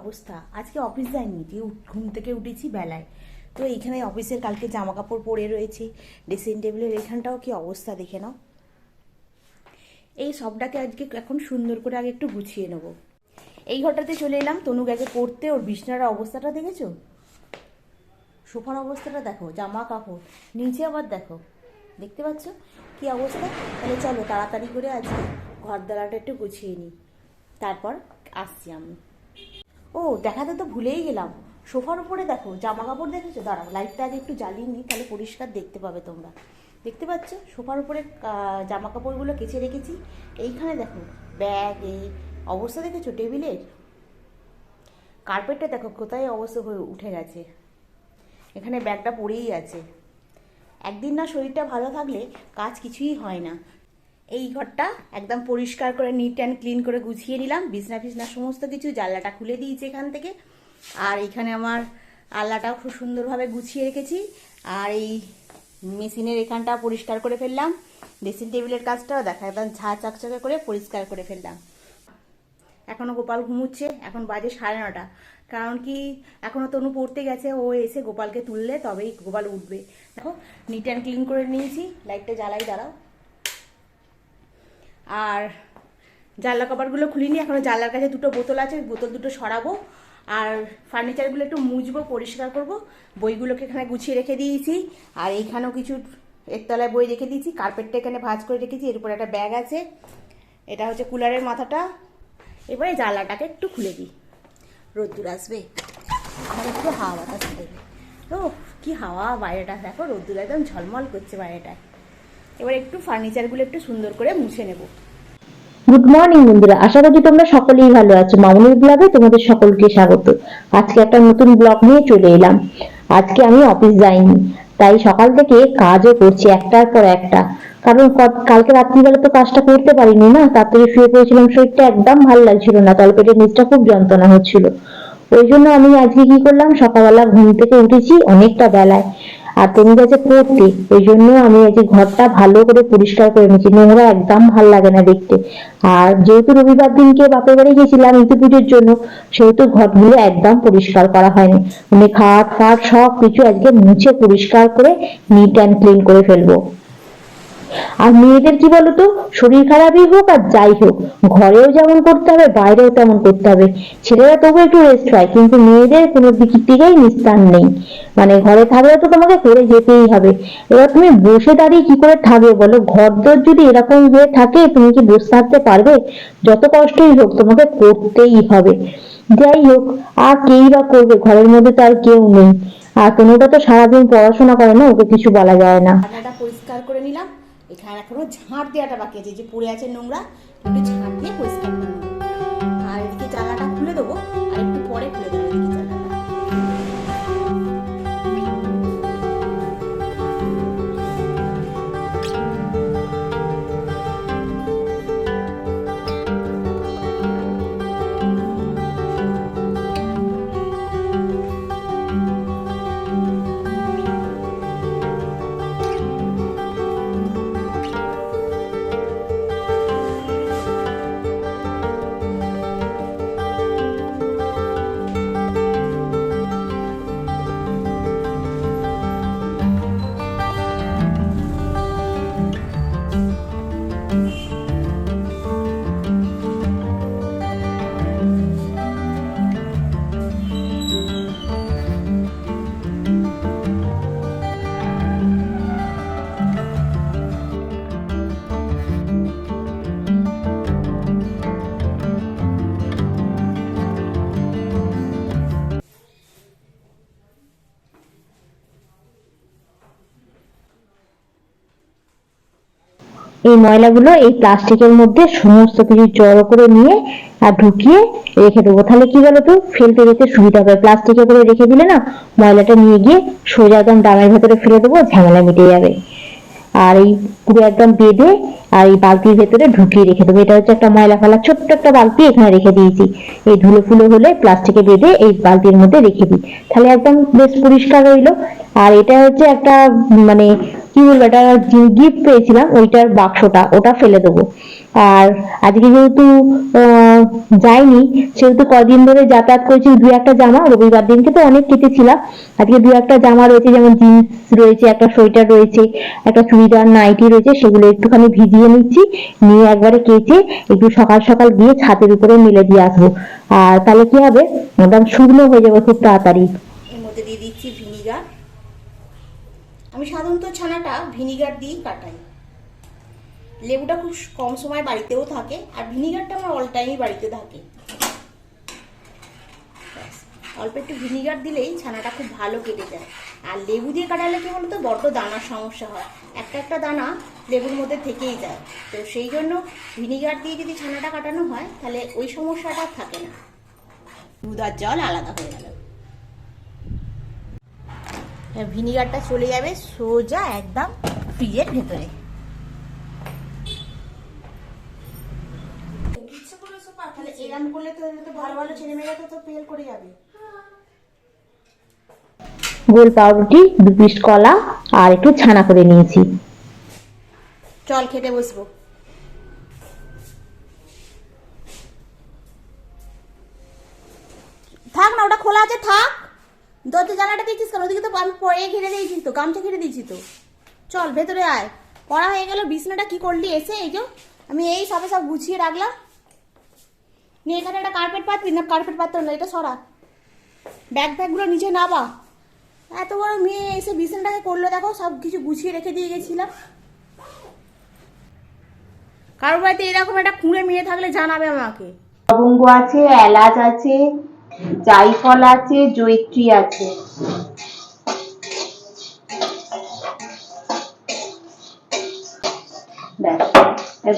অবস্থা। আজকে অফিস যাইনি দিয়ে ঘুম থেকে উঠেছি বেলায়। তো এইখানে অফিসের কালকে জামা কাপড় পরে রয়েছে। ড্রেসিং টেবিলের এখানটাও কি অবস্থা দেখে নাও। এই সবটাকে আজকে এখন সুন্দর করে আগে একটু গুছিয়ে নেব। এই ঘরটাতে চলে এলাম। তনু গেছে পড়তে, ওর বিছনার অবস্থাটা দেখেছ? সোফার অবস্থাটা দেখো জামা কাপড় নিচে আবার দেখো, দেখতে পাচ্ছ? কি অবস্থা? তাহলে চলো তাড়াতাড়ি করে আজকে ঘর দালাটা একটু গুছিয়ে নিই। তারপর আসছি আমি। ও, দেখাতে তো ভুলেই গেলাম। সোফার উপরে দেখো জামা কাপড় দেখেছ? দাঁড়াও লাইটটা আগে একটু জ্বালিয়ে নিই, তাহলে পরিষ্কার দেখতে পাবে তোমরা। দেখতে পাচ্ছ? সোফার উপরে জামা কাপড়গুলো কেচে রেখেছি। এইখানে দেখো ব্যাগ অবস্থা দেখেছ? টেবিলের? কার্পেটটা দেখো, কোথায় অবস্থা হয়ে উঠে গেছে। এখানে ব্যাগটা পড়েই আছে। একদিন না শরীরটা ভালো থাকলে কাজ কিছুই হয় না। এই ঘরটা একদম পরিষ্কার করে নিট অ্যান্ড ক্লিন করে গুছিয়ে নিলাম। বিছনা ফিছনা সমস্ত কিছু, জানলাটা খুলে দিয়েছি এখান থেকে। আর এখানে আমার আল্লাটাও খুব সুন্দরভাবে গুছিয়ে রেখেছি। আর এই মেশিনের এখানটা পরিষ্কার করে ফেললাম। ড্রেসিং টেবিলের কাজটাও দেখা একদম ঝা চকচকে করে পরিষ্কার করে ফেললাম। এখনও গোপাল ঘুমুচ্ছে, এখন বাজে সাড়ে নটা। কারণ কি, এখনও তনু পড়তে গেছে, ও এসে গোপালকে তুললে তবেই গোপাল উঠবে। দেখো নিট অ্যান্ড ক্লিন করে নিয়েছি লাইটটা জ্বালাই, দাঁড়াও। আর জানলা কভারগুলো খুলিনি, এখনও জানলার কাছে দুটো বোতল আছে বোতল দুটো সরাবো। আর ফার্নিচারগুলো একটু মুছবো, পরিষ্কার করব। বইগুলোকে এখানে গুছিয়ে রেখে দিয়েছি। আর এইখানেও কিছু একতলায় বই রেখে দিয়েছি। কার্পেটটা এখানে ভাঁজ করে রেখেছি, এর উপর একটা ব্যাগ আছে। এটা হচ্ছে কুলারের মাথাটা। এবারে জানলাটাকে একটু খুলে দিই। রোদ্দুর আসবে। আর একটু হাওয়া বাতাস দেবে। ও কি হাওয়া বাইরেটা। দেখো, রোদ্দুর একদম ঝলমল করছে বাইরেটায়। এবার একটু ফার্নিচারগুলো একটু সুন্দর করে মুছে নেব। গুড মর্নিং বন্ধুরা। আশা করছি তোমরা সকলেই ভালো আছো। মামুনির ব্লগে তোমাদের সকলকে স্বাগত। আজকে একটা নতুন ব্লগ নিয়ে চলে এলাম। আজকে আমি অফিস যাইনি। তাই সকাল থেকে কাজও করছি একটার পর একটা। কারণ কালকে রাত্রিবেলা তো কাজটা করতে পারিনি না। তাড়াতাড়ি শুয়ে পড়েছিলাম, শরীরটা একদম ভালো লাগছিল না। তলপেটের নিচটা খুব যন্ত্রণা হচ্ছিল। ওই জন্য আমি আজকে কি করলাম? সকালবেলা ঘুম থেকে উঠেছি অনেকটা বেলায়। আর তুমি গেছে করতে ওই জন্য আমি আজকে ঘরটা ভালো করে পরিষ্কার করে নিয়েছি। নোংরা একদম ভালো লাগে না দেখতে। আর যেহেতু রবিবার দিনকে বাপের বাড়ি গেছিলাম ইতি পুজোর জন্য, সেহেতু ঘরগুলো একদম পরিষ্কার করা হয়নি। মানে খাট ফাট সব কিছু আজকে মুছে পরিষ্কার করে নিট অ্যান্ড ক্লিন করে ফেলব। আর মেয়েদের কি বলতো? শরীর খারাপই হোক আর যাই হোক, ঘরেও যেমন করতে হবে, বাইরেও তেমন করতে হবে। ছেলেরা তবু একটু রেস্ট পায় কিন্তু মেয়েদের কোনো দিক থেকেই নিস্তার নেই। মানে ঘরে থাকলে তো তোমাকে করে যেতেই হবে। এবার তুমি বসে দাঁড়িয়ে কি করে থাকবে বলো? ঘর দর যদি এরকম হয়ে থাকে, তুমি কি বসে থাকতে পারবে? যত কষ্টই হোক, তোমাকে করতেই হবে। যাই হোক, আর কেই বা করবে? ঘরের মধ্যে তো আর কেউ নেই। আর তনুটা তো সারাদিন পড়াশোনা করে না, ওকে কিছু বলা যায় না। পরিষ্কার করে নিলাম। এখানে এখনও ঝাঁট দেওয়াটা বাকি আছে যে পড়ে আছে নোংরা, একটু ঝাঁট দিয়ে পরিষ্কার করে এই ময়লাগুলো এই প্লাস্টিকের মধ্যে সমস্ত কিছু জড়ো করে নিয়ে আর ঢুকিয়ে রেখে দেবো। তাহলে কি বলতো? ফেলতে যেতে সুবিধা হবে। প্লাস্টিকে করে রেখে দিলে না ময়লাটা নিয়ে গিয়ে সোজা একদম ড্রামের ভেতরে ফেলে দেবো, ঝামেলা মিটে যাবে। আর এই পুরো একদম বেঁধে আর এই বালতির ভেতরে ঢুকিয়ে রেখে দেবো। এটা হচ্ছে একটা ময়লা ফেলা, ছোট্ট একটা বালতি এখানে রেখে দিয়েছি। এই ধুলো ফুলো হলে প্লাস্টিকে বেঁধে এই বালতির মধ্যে রেখে দিই। তাহলে একদম বেশ পরিষ্কার রইল আর এটা হচ্ছে একটা মানে কি বলব, এটা গিফট পেয়েছিলাম, ওইটার বাক্সটা, ওটা ফেলে দেবো। আর আজকে যেহেতু যাইনি, সেহেতু কদিন ধরে যাতায়াত করেছি দু একটা জামা, রবিবার দিনকে তো অনেক কেটেছিলাম। আজকে দু একটা জামা রয়েছে, যেমন জিন্স রয়েছে, একটা সোয়েটার রয়েছে, একটা চুড়িদার, নাইটি রয়েছে, সেগুলো একটুখানি ভিজিয়ে নিচ্ছি, নিয়ে একবারে কেচে একটু সকাল সকাল গিয়ে ছাদের উপরে মেলে দিয়ে আসব। আর তাহলে কি হবে? একদম শুকনো হয়ে যাবে খুব তাড়াতাড়ি এর মধ্যে দিয়ে দিচ্ছি ভিনিগার আমি সাধারণত ছানাটা ভিনিগার দিয়েই কাটাই। লেবুটা খুব কম সময় বাড়িতেও থাকে, আর ভিনিগারটা আমার অল টাইমই বাড়িতে থাকে। অল্প একটু ভিনিগার দিলেই ছানাটা খুব ভালো কেটে যায়। আর লেবু দিয়ে কাটালে কি বলতো, বড্ড দানার সমস্যা হয়। একটা একটা দানা লেবুর মধ্যে থেকেই যায়। তো সেই জন্য ভিনিগার দিয়ে যদি ছানাটা কাটানো হয়, তাহলে ওই সমস্যাটা থাকে না। দুধ আর জল আলাদা হয়ে গেল। ভিনিগারটা চলে যাবে সোজা একদম ফ্রিজের ভেতরে। এরম করলে তো তো ভালো ভালো ছেলে মেয়েরা তো তো ফেল করে যাবে। গোল পাউরুটি দু পিস কলা আর একটু ছানা করে নিয়েছি। চল খেতে বসবো। থাক না ওটা খোলা আছে থাক। দরজা জানাটা দিয়েছিস কেন? ওদিকে তো আমি পরে ঘিরে দিয়েছি তো, গামছা ঘিরে দিয়েছি তো। চল, ভেতরে আয়। পড়া হয়ে গেল, বিছনাটা কি করলি? এসে এই যে, আমি এই সবে সব গুছিয়ে রাখলাম। নিয়ে এখানে একটা কার্পেট পাতবি না? কার্পেট পাততে না, এটা সরা। ব্যাগ ব্যাগগুলো নিচে নাবা এত বড় মেয়ে এসে বিছানাটাকে করল, দেখো, সব কিছু গুছিয়ে রেখে দিয়ে গেছিলাম। কারোর বাড়িতে এরকম একটা খুঁড়ে মেয়ে থাকলে জানাবে আমাকে। লবঙ্গ আছে, এলাচ আছে জাইফল আছে জয়িত্রী আছে।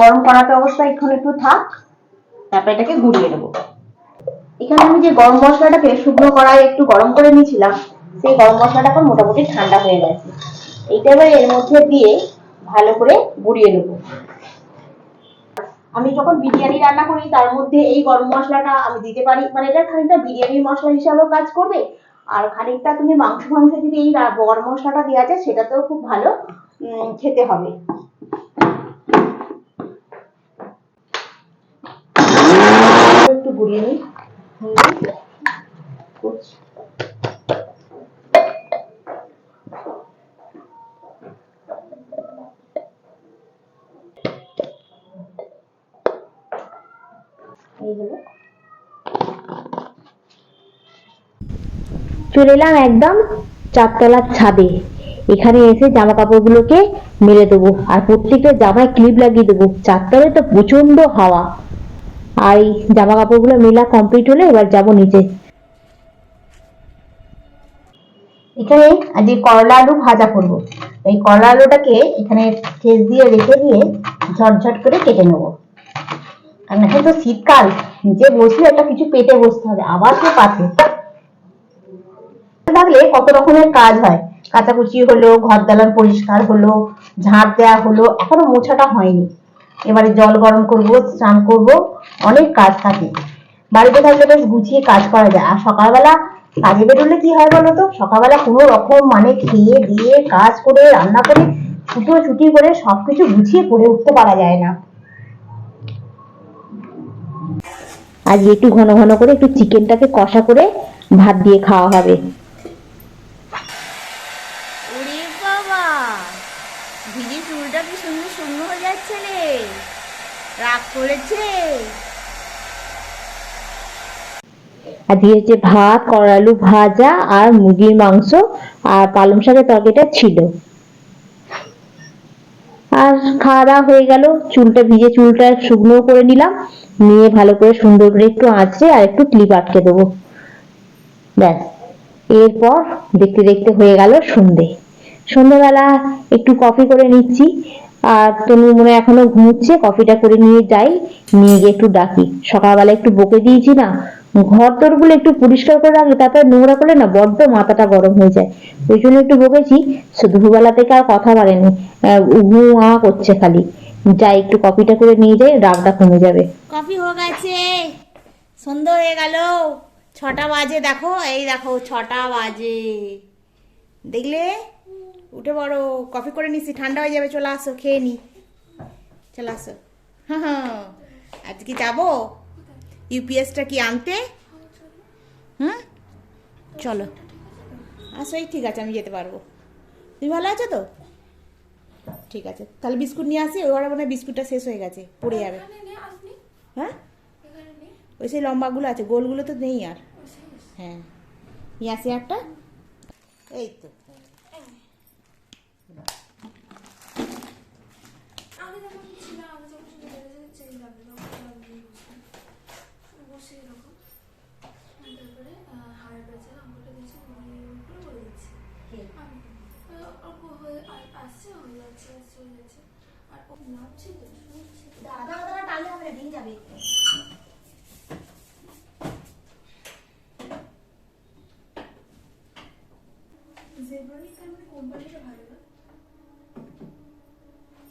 গরম করাতে অবস্থা এখন একটু থাক, তারপর এটাকে গুঁড়িয়ে নেব। এখানে আমি যে গরম মশলাটাকে শুকনো কড়াই একটু গরম করে নিয়েছিলাম, সেই গরম মশলাটা এখন মোটামুটি ঠান্ডা হয়ে গেছে। এইটা এবার এর মধ্যে দিয়ে ভালো করে গুঁড়িয়ে নেব। আমি যখন বিরিয়ানি রান্না করি, তার মধ্যে এই গরম মশলাটা আমি দিতে পারি। মানে এটা খানিকটা বিরিয়ানি মশলা হিসাবেও কাজ করবে। আর খানিকটা তুমি মাংস মাংস যদি এই গরম মশলাটা দেওয়া যায়, সেটাতেও খুব ভালো খেতে হবে। একটু গুঁড়িয়ে নিই। চলে এলাম একদম চারতলার ছাদে। এখানে এসে জামা কাপড়গুলোকে মেলে দেবো আর প্রত্যেকটা জামায় ক্লিপ লাগিয়ে দেবো। চারতলায় তো প্রচণ্ড হাওয়া। আর এই জামা কাপড়গুলো মেলা কমপ্লিট হলে এবার যাব নিচে। এখানে আজকে করলা আলু ভাজা করব। এই করলা আলুটাকে এখানে ঠেস দিয়ে রেখে দিয়ে ঝটঝট করে কেটে নেব। কারণ এখন তো শীতকাল, নিচে বসলে একটা কিছু পেটে বসতে হবে, আবার সে পাতে থাকলে কত রকমের কাজ হয়। কাচাকুচি হলো ঘর দালান পরিষ্কার হলো, ঝাঁট দেওয়া হলো, এখনও মোছাটা হয়নি। এবারে জল গরম করব, স্নান করব, অনেক কাজ থাকে। বাড়িতে থাকলে বেশ গুছিয়ে কাজ করা যায়। আর সকালবেলা কাজে বেরোলে কি হয় বলতো সকালবেলা কোনো রকম মানে খেয়ে দিয়ে কাজ করে, রান্না করে, ছুটো ছুটি করে সবকিছু গুছিয়ে করে উঠতে পারা যায় না। আজকে একটু ঘন ঘন করে একটু চিকেনটাকে কষা করে ভাত দিয়ে খাওয়া হবে ওরে বাবা ভিজে চুলটা কি সুন্দর শূন্য হয়ে যাচ্ছে রে রাগ করেছে। আজকে ভাত করালু ভাজা আর মুরগির মাংস আর পালং শাকের তরকারিটা ছিল। আর খাওয়া দাওয়া হয়ে গেল। চুলটা ভিজে চুলটা শুকনো করে নিলাম। নিয়ে ভালো করে সুন্দর করে একটু আঁচড়ে আর একটু ক্লিপ আটকে দেবো। ব্যাস। এরপর দেখতে দেখতে হয়ে গেল সন্ধে। সন্ধ্যেবেলা একটু কফি করে নিচ্ছি। আর তনু মনে এখনও ঘুমুচ্ছে, কফিটা করে নিয়ে যাই নিয়ে গিয়ে একটু ডাকি। সকালবেলা একটু বকে দিয়েছি না, ঘর তোরগুলো একটু পরিষ্কার করে রাখলে তারপরে নোংরা করলে না বড্ড মাথাটা গরম হয়ে যায়। ওই জন্য একটু বকেছি দুপুরবেলা থেকে আর কথা বলেনি। উহু আ করছে খালি। যাই, একটু কফিটা করে নিয়ে যাই, রাগটা কমে যাবে। কফি হয়ে গেছে। সন্ধ্যা হয়ে গেল। ছটা বাজে, দেখো, এই দেখো, ছটা বাজে। দেখলে? উঠে বড় কফি করে নিছি ঠান্ডা হয়ে যাবে চলে আসো খেয়ে নি। চলে আসো। হ্যাঁ হ্যাঁ। আজকে যাব? ইউপিএসটা কি আনতে? হুম? চলো। আসো এই ঠিক আছে আমি যেতে পারব। তুমি ভালো আছো তো? ঠিক আছে তাহলে বিস্কুট নিয়ে আসি ওরা মনে হয় বিস্কুটটা শেষ হয়ে গেছে পড়ে যাবে। হ্যাঁ? ওই সেই লম্বাগুলো আছে গোলগুলো তো নেই আর। হ্যাঁ। নিয়ে আসি একটা। এই তো। আমি বসতাম বসে এরকম আর তারপরে হাড় বেঁচে আঙুলটা দিয়েছে করে বলে দিচ্ছে আমি আহ, অল্প হয়ে আ- আসছে হয়ে যাচ্ছে হয়ে যাচ্ছে আর ও নামছে তো শুনছে কোম্পানিটা ভালো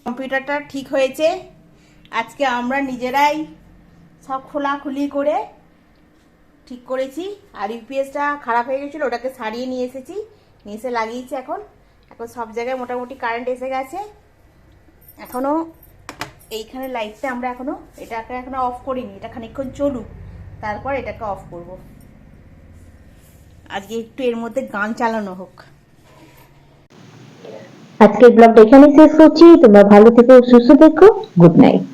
কম্পিউটারটা ঠিক হয়েছে। আজকে আমরা নিজেরাই সব খোলাখুলি করে ঠিক করেছি। আর ইউপিএসটা খারাপ হয়ে গেছিল, ওটাকে সারিয়ে নিয়ে এসেছি। নিয়ে এসে লাগিয়েছি এখন। এখন সব জায়গায় মোটামুটি কারেন্ট এসে গেছে। এখনও এইখানে লাইটটা আমরা এখনও এটাকে এখনও অফ করিনি, এটা খানিকক্ষণ চলুক। তারপর এটাকে অফ করব। আজকে একটু এর মধ্যে গান চালানো হোক। আজকের ব্লগটা এখানে শেষ করছি। তোমরা ভালো থেকো সুস্থ থেকো। Good night